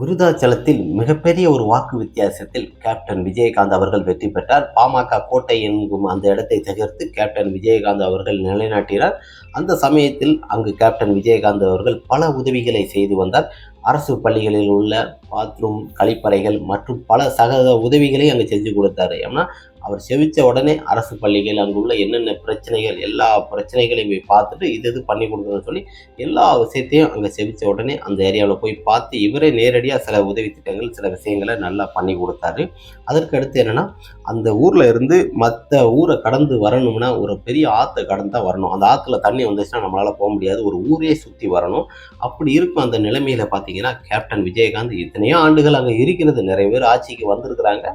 விருதாச்சலத்தில் மிகப்பெரிய ஒரு வாக்கு வித்தியாசத்தில் கேப்டன் விஜயகாந்த் அவர்கள் வெற்றி பெற்றார். பாமக கோட்டை என்கும் அந்த இடத்தை தகர்த்து கேப்டன் விஜயகாந்த் அவர்கள் நிலைநாட்டினார். அந்த சமயத்தில் அங்கு கேப்டன் விஜயகாந்த் அவர்கள் பல உதவிகளை செய்து வந்தார். அரசு பள்ளிகளில் உள்ள பாத்ரூம் கழிப்பறைகள் மற்றும் பல சக உதவிகளை அங்கே செஞ்சு கொடுத்தாரு. ஏன்னா அவர் செவித்த உடனே அரசு பள்ளிகள் அங்கே உள்ள என்னென்ன பிரச்சனைகள் எல்லா பிரச்சனைகளையும் போய் பார்த்துட்டு இது இது பண்ணி கொடுக்குறேன்னு சொல்லி எல்லா விஷயத்தையும் அங்கே செவித்த உடனே அந்த ஏரியாவில் போய் பார்த்து இவரே நேரடியாக சில உதவி திட்டங்கள் சில விஷயங்களை நல்லா பண்ணி கொடுத்தாரு. அதற்கு அடுத்து என்னென்னா அந்த ஊரில் இருந்து மற்ற ஊரை கடந்து வரணும்னா ஒரு பெரிய ஆற்றை கடந்து தான் வரணும். அந்த ஆற்றுல தண்ணி வந்துச்சுன்னா நம்மளால் போக முடியாது. ஒரு ஊரே சுற்றி வரணும். அப்படி இருக்கும் அந்த நிலைமையில் பார்த்தீங்கன்னா கேப்டன் விஜயகாந்த் இத்தனையோ ஆண்டுகள் அங்கே இருக்கிறது. நிறைய பேர் ஆட்சிக்கு வந்திருக்கிறாங்க.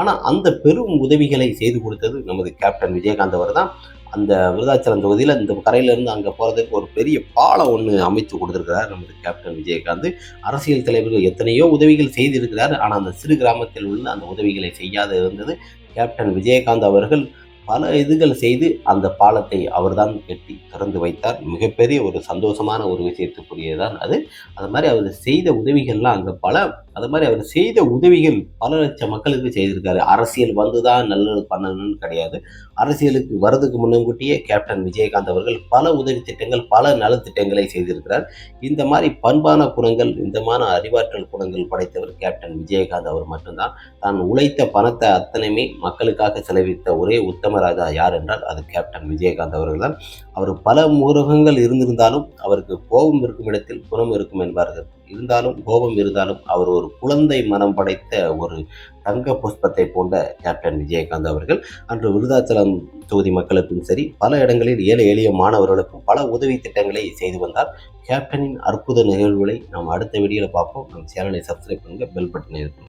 ஆனால் அந்த பெரும் உதவிகள் செய்து கொடுத்தது நமது கேப்டன் விஜயகாந்த் அவர் தான் அந்த விருதாச்சலம் தொகுதியில் இந்த கரையிலேருந்து அங்கே போகிறதுக்கு ஒரு பெரிய பாலம் ஒன்று அமைத்து கொடுத்துருக்கிறார் நமது கேப்டன் விஜயகாந்த். அரசியல் தலைவர்கள் எத்தனையோ உதவிகள் செய்திருக்கிறார். ஆனால் அந்த சிறு கிராமத்தில் உள்ள அந்த உதவிகளை செய்யாத இருந்தது கேப்டன் விஜயகாந்த் அவர்கள். பல இதுகள் செய்து அந்த பாலத்தை அவர்தான் கட்டி திறந்து வைத்தார். மிகப்பெரிய ஒரு சந்தோஷமான ஒரு விஷயத்துக்குரியதான் அது. அது மாதிரி அவர் செய்த உதவிகள்லாம் அங்கே பல அது மாதிரி அவர் செய்த உதவிகள் பல லட்சம் மக்களுக்கு செய்திருக்காரு. அரசியல் வந்து தான் நல்லது பண்ணணும்னு கிடையாது. அரசியலுக்கு வரதுக்கு முன்னங்கூட்டியே கேப்டன் விஜயகாந்த் அவர்கள் பல உதவி திட்டங்கள் பல நலத்திட்டங்களை செய்திருக்கிறார். இந்த மாதிரி பண்பான குணங்கள் இந்த மாதிரி அறிவாற்றல் குணங்கள் படைத்தவர் கேப்டன் விஜயகாந்த் அவர் மட்டும்தான். தான் உழைத்த பணத்தை அத்தனையுமே மக்களுக்காக செலவித்த ஒரே உத்தமராஜா யார் என்றால் அது கேப்டன் விஜயகாந்த் அவர்கள் தான் அவர் பல முருகங்கள் இருந்திருந்தாலும் அவருக்கு கோபம் இருக்கும் இடத்தில் குணம் இருக்கும் என்பார்கள். இருந்தாலும் கோபம் இருந்தாலும் அவர் ஒரு ஒரு குழந்தை மனம் படைத்த ஒரு தங்க புஷ்பத்தை போன்ற கேப்டன் விஜயகாந்த் அவர்கள் அன்று விருதாச்சலம் தொகுதி மக்களுக்கும் சரி பல இடங்களில் ஏழை எளிய மாணவர்களுக்கும் பல உதவி திட்டங்களை செய்து வந்தார். கேப்டனின் அற்புத நிகழ்வுகளை நாம் அடுத்த வீடியோவில் பார்ப்போம். நம்ம சேனலை சப்ஸ்கிரைப் பண்ணுங்கள் பெல் பட்டனை இருக்கும்